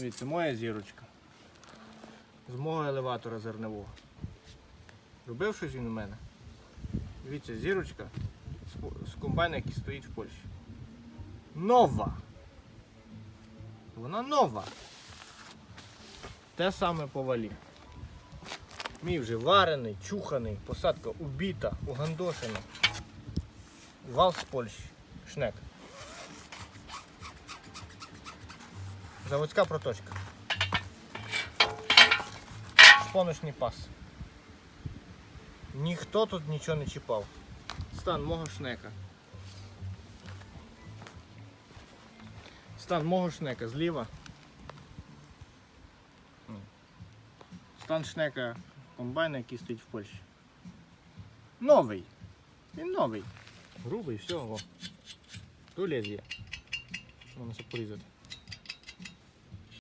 Дивіться, моя зірочка. З мого елеватора зернового. Робив щось він у мене. Дивіться, зірочка з комбайна, який стоїть в Польщі. Нова. Вона нова. Те саме по валі. Мій вже варений, чуханий, посадка убіта, угандошена. Вал з Польщі. Шнек. Заводська проточка. Споночний пас. Ніхто тут нічого не чіпав. Стан мого шнека. Стан мого шнека зліва. Стан шнека комбайна, який стоїть в Польщі. Новий. Він новий. Грубий, все. О. Тулець є. Можна це порізати.